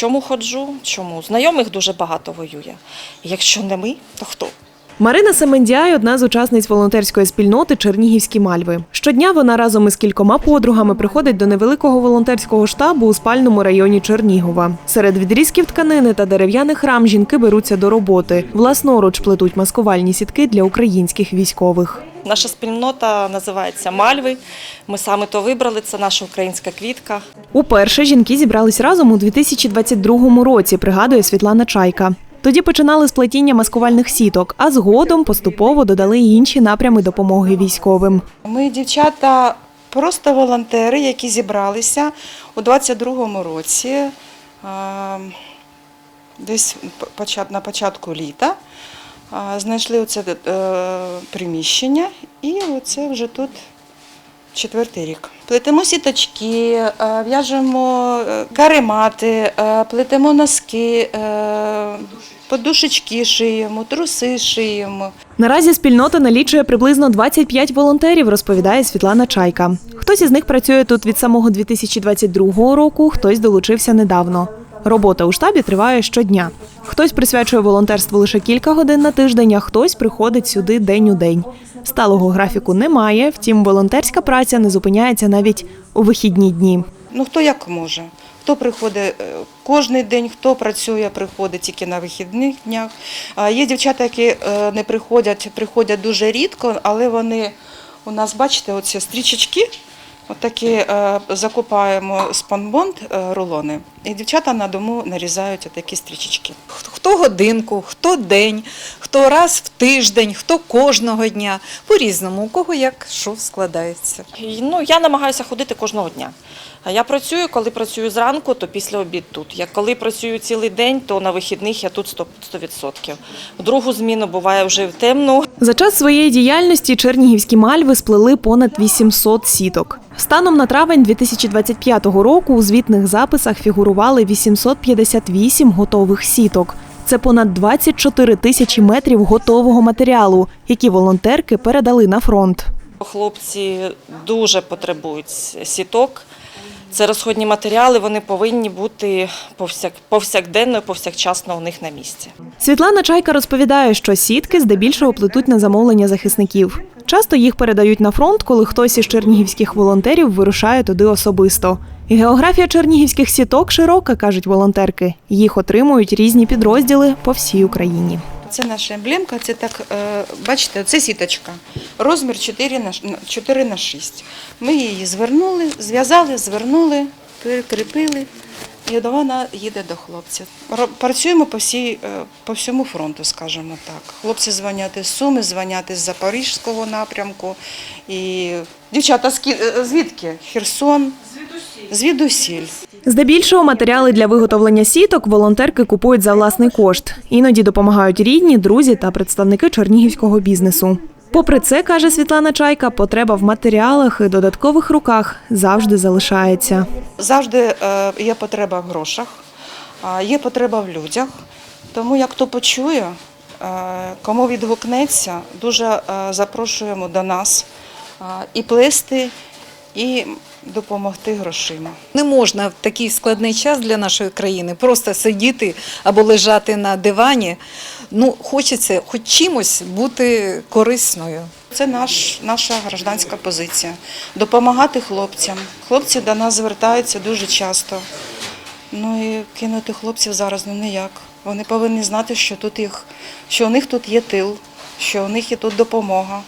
Чому ходжу? Чому? Знайомих дуже багато воює. Якщо не ми, то хто? Марина Семендяй – одна з учасниць волонтерської спільноти Чернігівські мальви. Щодня вона разом із кількома подругами приходить до невеликого волонтерського штабу у спальному районі Чернігова. Серед відрізків тканини та дерев'яних рам жінки беруться до роботи. Власноруч плетуть маскувальні сітки для українських військових. Наша спільнота називається Мальви. Ми саме то вибрали. Це наша українська квітка. Уперше жінки зібрались разом у 2022 році, пригадує Світлана Чайка. Тоді починали з плетіння маскувальних сіток, а згодом поступово додали інші напрями допомоги військовим. Ми дівчата просто волонтери, які зібралися у 22-му році, десь на початку літа. Знайшли оце е, приміщення і оце вже тут четвертий рік. Плетемо сіточки, е, в'яжемо е, каремати, плетемо носки, подушечки шиємо, труси шиємо. Наразі спільнота налічує приблизно 25 волонтерів, розповідає Світлана Чайка. Хтось із них працює тут від самого 2022 року, хтось долучився недавно. Робота у штабі триває щодня. Хтось присвячує волонтерству лише кілька годин на тиждень, а хтось приходить сюди день у день. Сталого графіку немає, втім, волонтерська праця не зупиняється навіть у вихідні дні. Ну хто як може. Хто приходить е, кожен день, хто працює, приходить тільки на вихідних днях. Є дівчата, які е, не приходять, приходять дуже рідко, але вони у нас, бачите, оці стрічечки, отакі е, закупаємо спанбонд рулони. І дівчата на дому нарізають такі стрічечки. Хто годинку, хто день, хто раз в тиждень, хто кожного дня. По-різному, у кого як що складається. Ну, я намагаюся ходити кожного дня. А Я працюю, коли працюю зранку, то після обід тут. Я коли працюю цілий день, то на вихідних я тут 100%. 100%. Другу зміну буває вже в темну. За час своєї діяльності чернігівські мальви сплели понад 800 сіток. Станом на травень 2025 року у звітних записах фігурували 858 готових сіток. Це понад 24 тисячі метрів готового матеріалу, які волонтерки передали на фронт. Хлопці дуже потребують сіток. Це розходні матеріали, вони повинні бути повсяк, повсякденно повсякчасно у них на місці. Світлана Чайка розповідає, що сітки здебільшого плетуть на замовлення захисників. Часто їх передають на фронт, коли хтось із чернігівських волонтерів вирушає туди особисто. Географія чернігівських сіток широка, кажуть волонтерки. Їх отримують різні підрозділи по всій Україні. Це наша емблемка, це так, е, бачите, це сіточка. Розмір 4 на, ш- 4 на 6. Ми її звернули, зв'язали, звернули, прикріпили. І вона їде до хлопців. Працюємо по, всій, е, по всьому фронту, скажімо так. Хлопці дзвонять із Суми, дзвонять із Запорізького напрямку. І дівчата, е, звідки? Херсон. Звідусіль. Здебільшого матеріали для виготовлення сіток волонтерки купують за власний кошт. Іноді допомагають рідні, друзі та представники чернігівського бізнесу. Попри це, каже Світлана Чайка, потреба в матеріалах і додаткових руках завжди залишається. Завжди е, є потреба в грошах, є потреба в людях. Тому як хто почує, е, кому відгукнеться, дуже е, запрошуємо до нас і плести, і допомогти грошима. Не можна в такий складний час для нашої країни просто сидіти або лежати на дивані. Ну, хочеться хоч чимось бути корисною. Це наш, наша гражданська позиція допомагати хлопцям. Хлопці до нас звертаються дуже часто. Ну і кинути хлопців зараз ну ніяк. Вони повинні знати, що тут їх, що у них тут є тил, що у них є тут допомога.